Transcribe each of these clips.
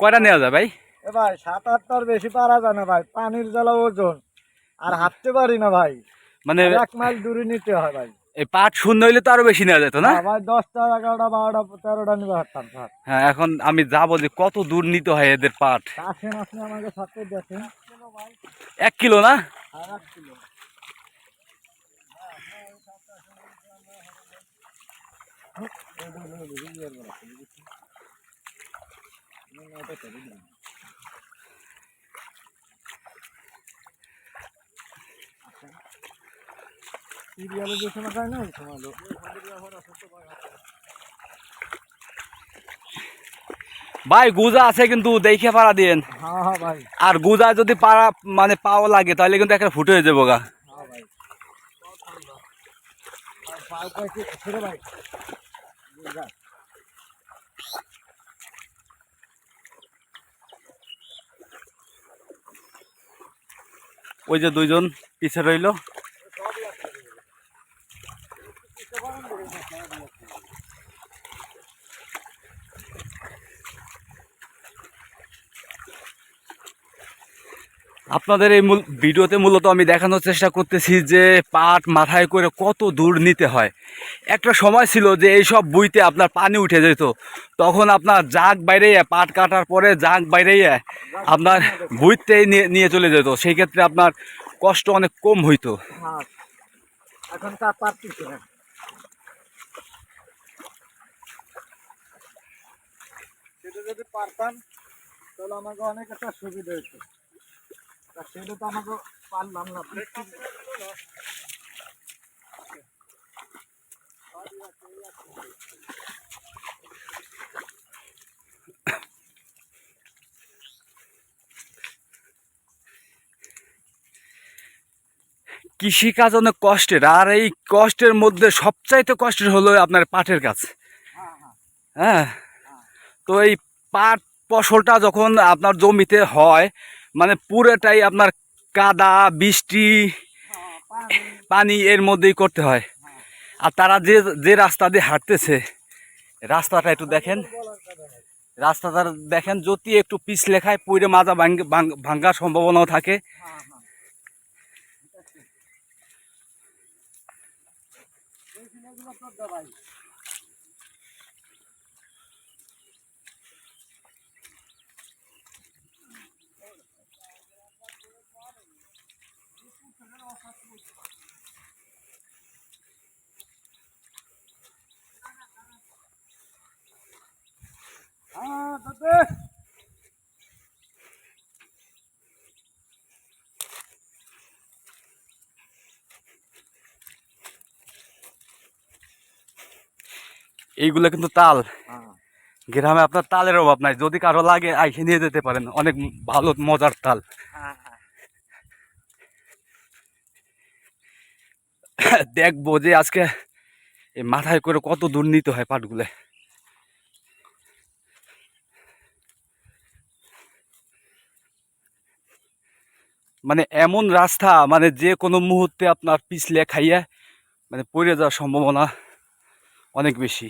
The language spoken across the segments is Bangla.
কয়টা নেওয়া যায় ভাই? এ ভাই সাত আটটার বেশি পারা যায় না ভাই পানির জ্বালা ওজন। আর হাঁটতে পারি না ভাই। মানে এক মাইল দূরে নিতে হয় ভাই। এই পাট শূন্য হইলে তো আরও বেশি নেওয়া যেত না? হ্যাঁ ভাই দশটা এগারোটা বারোটা তেরোটা নিবে হাঁটতাম স্যার। হ্যাঁ এখন আমি যাব যে কত দূর নিতে হয় এদের পাট। আসেন আপনি আমাকে সাথে দেখেন। এক কিলো না? এক কিলো। ভাই, গুজা আছে কিন্তু দেখে পাড়া ভাই আর গুজা যদি পাড়া মানে পাও লাগে, তাহলে কিন্তু একটা ফুটে হয়ে যাব গা। ভাই আর পাউটা কি ছেড়ে ভাই যা। ওই যে দুইজন পিছে রইল। আপনাদের এই মূল ভিডিওতে মূলত আমি দেখানোর চেষ্টা করতেছি যে পাট মাথায় করে কত দূর নিতে হয়। একটা সময় ছিল যে এই সব বুইতে আপনার পানি উঠে যেত। তখন আপনার জাগ বাইরে পাট কাটার পরে জাগ বাইরে আপনার বুইতেই নিয়ে চলে যেত। সেই ক্ষেত্রে আপনার কষ্ট অনেক কম হইতো। এখন যদি পারতাম, তাহলে আমাকে অনেক একটা সুবিধা হতো কৃষিকাজ অনেক কষ্টের, আর এই কষ্টের মধ্যে সবচাইতে কষ্টের হলো আপনার পাটের কাজ। হ্যাঁ? তো এই পাট ফসলটা যখন আপনার জমিতে হয় মানে পুরোটাই আপনার কাদা, বৃষ্টি, পানি এর মধ্যেই করতে হয়। আর তারা যে যে রাস্তা দিয়ে হাঁটতেছে, রাস্তাটা একটু দেখেন। রাস্তাটা দেখেন, যদি একটু পিছ লেখায় পুরে মাজা ভাঙ্গ- ভাঙ্গ- ভাঙ্গার সম্ভাবনাও থাকে। হ্যাঁ এইগুলো কিন্তু তাল। হ্যাঁ গ্রামে আপনার তালের অভাব নাই। যদি কারও লাগে আইসে নিয়ে যেতে পারেন। অনেক ভালো মজার তাল হ্যাঁ হ্যাঁ দেখব যে আজকে এই মাথায় করে কত দুর্নীতি নিতে হয় পাটগুলো। মানে এমন রাস্তা মানে যে কোনো মুহূর্তে আপনার পিছলে খাইয়ে মানে পড়ে যাওয়ার সম্ভাবনা অনেক বেশি।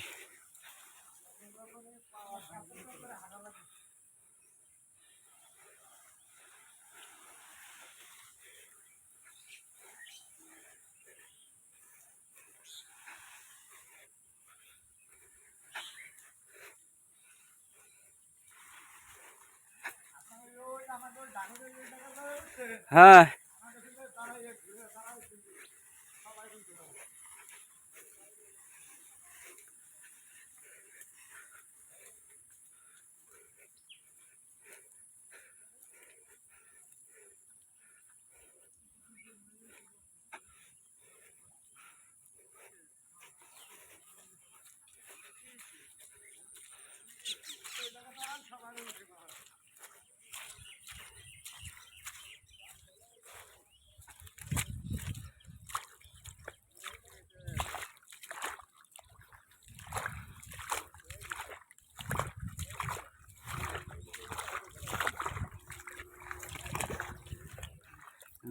হ্যাঁ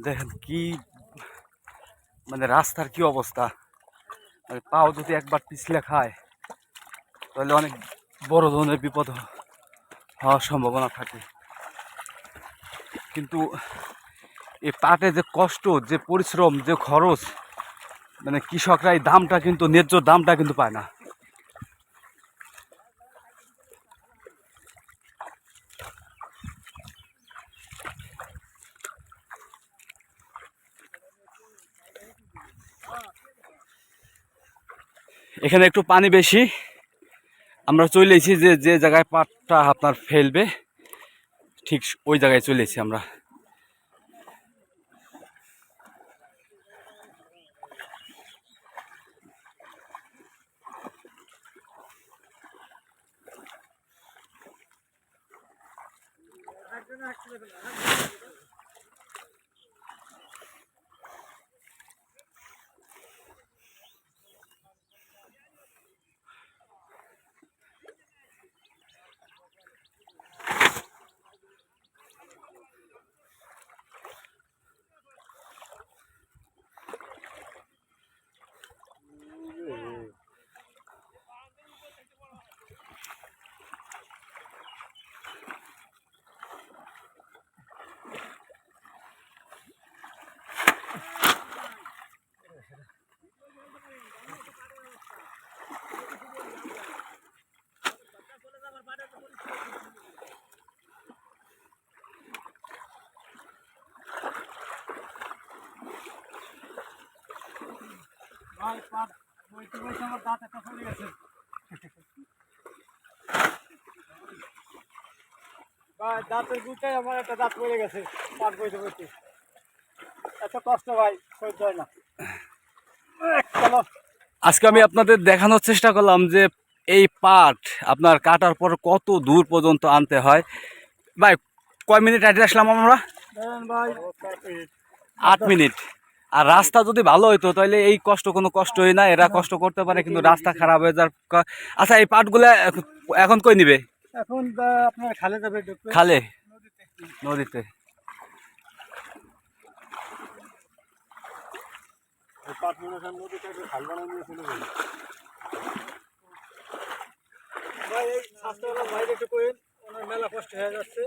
দেখেন কি মানে রাস্তার কি অবস্থা? মানে পাও যদি একবার পিছলে খায়, তাহলে অনেক বড় ধরনের বিপদ হওয়ার সম্ভাবনা থাকে। কিন্তু এই পাটে যে কষ্ট, যে পরিশ্রম, যে খরচ মানে কৃষকরা এই দামটা কিন্তু, ন্যায্য দামটা কিন্তু পায় না। এখানে একটু পানি বেশি। আমরা চলে এসেছি যে যে জায়গায় পাটটা আপনার ফেলবে, ঠিক ওই জায়গায় চলে এসেছি আমরা। ভাই দাঁতের গুটাই আমার একটা দাঁত পড়ে গেছে পাট বইতে বইতে। এত কষ্ট ভাই সহ্য হয় না। আজকে আমি আপনাদের দেখানোর চেষ্টা করলাম যে এই পাট আপনার কাটার পর কত দূর পর্যন্ত আনতে হয়। ভাই কয় মিনিট হেঁটে আসলাম আমরা? আট মিনিট। আর রাস্তা যদি ভালো হইতো তাহলে এই কষ্ট কোনো কষ্টই না। এরা কষ্ট করতে পারে কিন্তু রাস্তা খারাপ হয়ে যাওয়ার আচ্ছা এই পাটগুলো এখন- কই নিবে? এখন আপনার খালে যাবে খালে? নদীতে। ভাই এই স্বাস্থ্য একটু মেলা কষ্ট হয়ে যাচ্ছে।